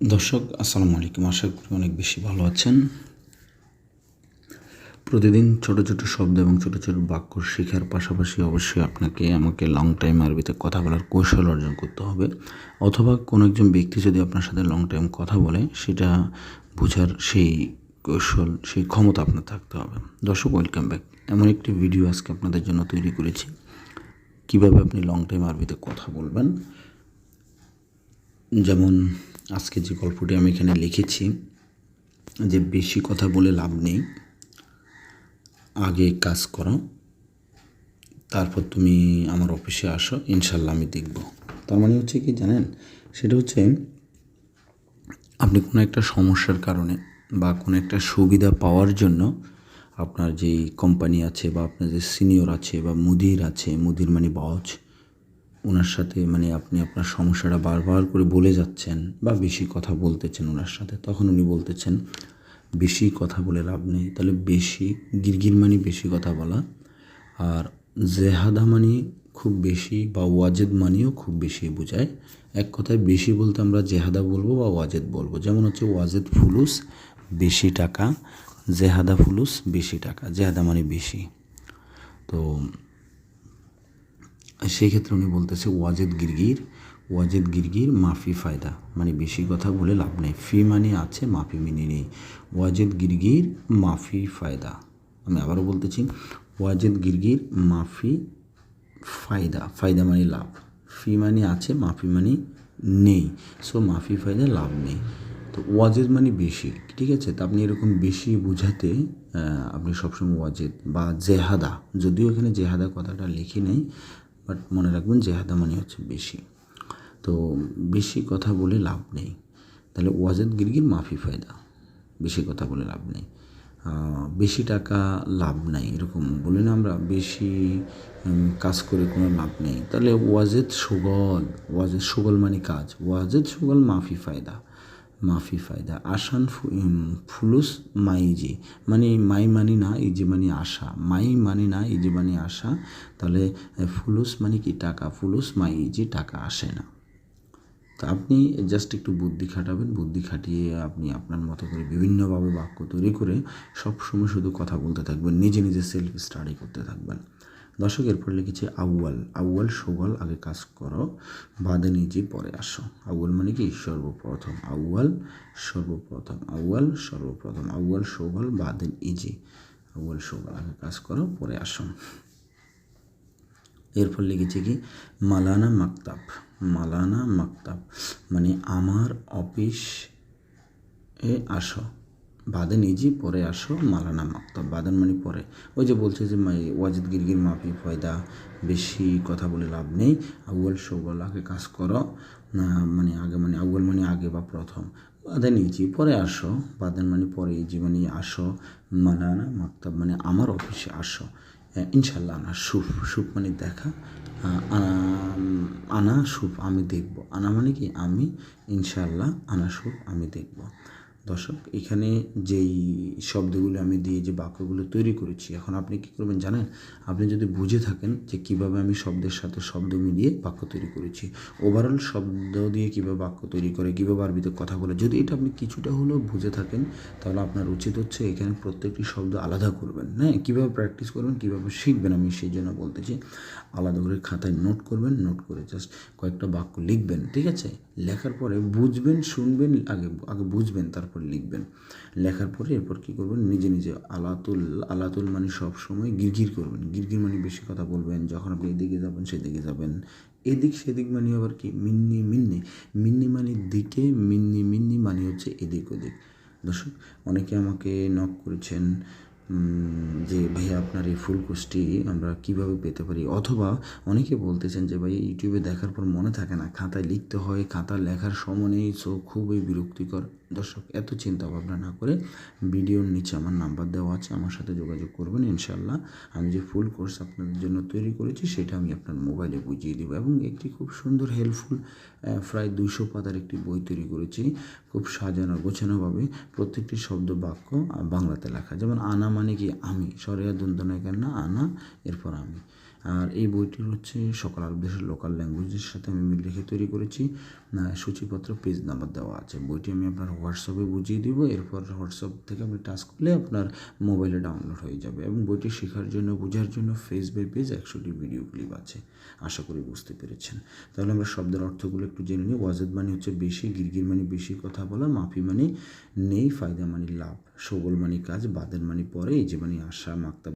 দর্শক, আসসালামু আলাইকুম। আশা করি অনেক বেশি ভালো আছেন। প্রতিদিন ছোট ছোট শব্দ এবং ছোট ছোট বাক্য শেখার পাশাপাশি অবশ্যই আপনাকে আমাকে লং টাইম আরবিতে কথা বলার কৌশল অর্জন করতে হবে। অথবা কোনো একজন ব্যক্তি যদি আপনার সাথে লং টাইম কথা বলে, সেটা বোঝার সেই কৌশল, সেই ক্ষমতা আপনার থাকতে হবে। দর্শক ওয়েলকাম ব্যাক এমন একটি ভিডিও আজকে আপনাদের জন্য তৈরি করেছি। কীভাবে আপনি লং টাইম আরবিতে কথা বলবেন? যেমন আজকে যে গল্পটি আমি এখানে লিখেছি, যে বেশি কথা বলে লাভ নেই, আগে কাজ করো, তারপর তুমি আমার অফিসে আসো, ইনশাল্লাহ আমি দেখব। তার মানে হচ্ছে কি জানেন? সেটা হচ্ছে আপনি কোনো একটা সমস্যার কারণে বা কোনো একটা সুবিধা পাওয়ার জন্য আপনার যেই কোম্পানি আছে বা আপনার যে সিনিয়র আছে বা মুদির আছে, মুদির মানে বজ ওনার সাথে মানে আপনি আপনার সমস্যাটা বারবার করে বলে যাচ্ছেন বা বেশি কথা বলতেছেন ওনার সাথে, তখন উনি বলতেছেন, বেশি কথা বলে লাভ নেই। তাহলে বেশি, গিরগির মানে বেশি কথা বলা, আর জেহাদা মানে খুব বেশি বা ওয়াজেদ মানেও খুব বেশি বোঝায়। এক কথায় বেশি বলতে আমরা জেহাদা বলব বা ওয়াজেদ বলব। যেমন হচ্ছে ওয়াজেদ ফুলুস, বেশি টাকা। জেহাদা ফুলুস, বেশি টাকা। জেহাদা মানে বেশি। তো সেই ক্ষেত্রে উনি বলতেছে, ওয়াজেদ গিরগির ওয়াজেদ গিরগির মাফি ফায়দা। মানে বেশি কথা বলে লাভ নেই। ফি মানে আছে, মাফি মিনি নেই। ওয়াজেদ গিরগির মাফি ফায়দা। আমি আবারও বলতেছি, ওয়াজেদ গিরগির মাফি ফায়দা। ফায়দা মানে লাভ। ফি মানে আছে, মাফি মানে নেই। সো মাফি ফায়দা, লাভ নেই। তো ওয়াজেদ মানে বেশি, ঠিক আছে? তো আপনি এরকম বেশি বোঝাতে আপনি সবসময় ওয়াজেদ বা জেহাদা, যদিও এখানে জেহাদা কথাটা লিখি নেই বাট মনে রাখবেন জেহাদা মানে হচ্ছে বেশি। তো বেশি কথা বলে লাভ নেই। তাহলে ওয়াজেদ গিরগির মাফি ফায়দা। বেশি কথা বলে লাভ নেই। বেশি টাকা লাভ নাই, এরকম বলি না আমরা বেশি কাজ করে কোনো লাভ নেই। তাহলে ওয়াজেদ সুগল ওয়াজেদ সুগল মানে কাজ। ওয়াজেদ সুগল মাফি ফায়দা। মাফি ফায়দা। আসান ফুলুস মাই মাইজি মানে মাই মানি না ইজি মানে আশা। মাই মানে না ইজি মানে আশা। তাহলে ফুলুস মানে কি টাকা? ফুলুস মাই ইজি টাকা আসে না। তা আপনি জাস্ট একটু বুদ্ধি খাটাবেন। বুদ্ধি খাটিয়ে আপনি আপনার মতো করে বিভিন্নভাবে বাক্য তৈরি করে সবসময় শুধু কথা বলতে থাকবেন। নিজে নিজে সেলফ স্টাডি করতে থাকবেন। দর্শক, এরপর লিখেছে, আউয়াল। আউয়াল সুগল আগে কাজ করো, বাদে নিজে পরে আসো। আউয়াল মানে কি? সর্বপ্রথম আউয়াল সর্বপ্রথম আউয়াল সর্বপ্রথম আউয়াল সুগল বাদেন ইজি আউয়াল সুগল আগে কাজ করো, পরে আসো। এরপর লিখেছে কি? মালানা মাকতাব। মালানা মাকতাব। মানে আমার অফিস এ আসো। বাদে নিজে পরে আসো মালানা মাকতাব। বাদন মানে পরে। ওই যে বলছে যে ওয়াজিদ গিরগির মাফি ফয়দা, বেশি কথা বলে লাভ নেই। আউয়াল সৌগল আগে কাজ করো। মানে আগে মানে আউয়াল মানে আগে বা প্রথম। বাদে নিজে পরে আসো। বাদন মানে পরে ইজি মানে আসো। মালানা মাকতাব মানে আমার অফিসে আসো। ইনশাল্লাহ আনা সুফ সুফ মানে দেখা। আনা আনা সুফ আমি দেখব। আনা মানে কি? আমি ইনশাল্লাহ আনা সুফ আমি দেখব। দর্শক, এখানে যেই শব্দগুলো আমি দিয়ে যে বাক্যগুলো তৈরি করেছি, এখন আপনি কী করবেন জানেন? আপনি যদি বুঝে থাকেন যে কীভাবে আমি শব্দের সাথে শব্দ মিলিয়ে বাক্য তৈরি করেছি ওভারঅল শব্দ দিয়ে কীভাবে বাক্য তৈরি করে, কীভাবে আরবিতে কথা বলে, যদি এটা আপনি কিছুটা হলেও বুঝে থাকেন, তাহলে আপনার উচিত হচ্ছে এখানে প্রত্যেকটি শব্দ আলাদা করবেন। হ্যাঁ কীভাবে প্র্যাকটিস করবেন, কীভাবে শিখবেন, আমি সেই জন্য বলতেছি, আলাদা করে খাতায় নোট করবেন নোট করে জাস্ট কয়েকটা বাক্য লিখবেন, ঠিক আছে? লেখার পরে বুঝবেন, শুনবেন, আগে আগে বুঝবেন তারপর লিখবেন। লেখার পরে এরপর কী করবেন? নিজে নিজে আলাতুল আলাতুল মানে সব সময় গিরগির করবেন। গিরগির মানে বেশি কথা বলবেন, যখন আপনি এদিকে যাবেন, সেদিকে যাবেন। এদিক সেদিক মানে আবার কি? মিন্নি মিন্নি। মিন্নি মানে দিকে, মিন্নি মিন্নি মানে হচ্ছে এদিক ওদিক। দর্শক, অনেকে আমাকে নক করেছেন যে ভাইয়া আপনার এই ফুল কোর্সটি আমরা কীভাবে পেতে পারি? অথবা অনেকে বলতেছেন যে, ভাই, ইউটিউবে দেখার পর মনে থাকে না, খাতায় লিখতে হয়, খাতা লেখার সময় সো খুবই বিরক্তিকর। দর্শক, এত চিন্তা ভাবনা না করে ভিডিওর নিচে আমার নাম্বার দেওয়া আছে, আমার সাথে যোগাযোগ করবেন ইনশাল্লাহ আমি যে ফুল কোর্স আপনাদের জন্য তৈরি করেছি, সেটা আমি আপনার মোবাইলে বুঝিয়ে দেবো এবং একটি খুব সুন্দর হেল্পফুল প্রায় দুইশো পাতার একটি বই তৈরি করেছি, খুব সাজানো, গোছানোভাবে প্রত্যেকটি শব্দ বাক্য বাংলাতে লেখা। যেমন, আনা মানে কি আমি? সরিয়া কেন না আনা, এরপর আমি। আর এই বইটির হচ্ছে সকল আরব দেশের লোকাল ল্যাঙ্গুয়েজের সাথে আমি মিল রেখে তৈরি করেছি। সূচিপত্র পেজ নাম্বার দেওয়া আছে। বইটি আমি আপনার হোয়াটসঅ্যাপে বুঝিয়ে দিব। এরপর হোয়াটসঅ্যাপ থেকে আপনি টাচ করলে আপনার মোবাইলে ডাউনলোড হয়ে যাবে এবং বইটি শেখার জন্য, বোঝার জন্য ফেস বাই পেজ একশোটি ভিডিও ক্লিপ আছে। আশা করি বুঝতে পেরেছেন। তাহলে আমরা শব্দের অর্থগুলো একটু জেনে নিই। ওয়াজেদ মানে হচ্ছে বেশি, গিরগির মানে বেশি কথা বলা, মাফি মানে নেই, ফায়দা মানে লাভ, সবল মানে কাজ বাদের মানে পরে, এই যে মানে আশা, মাক্তাব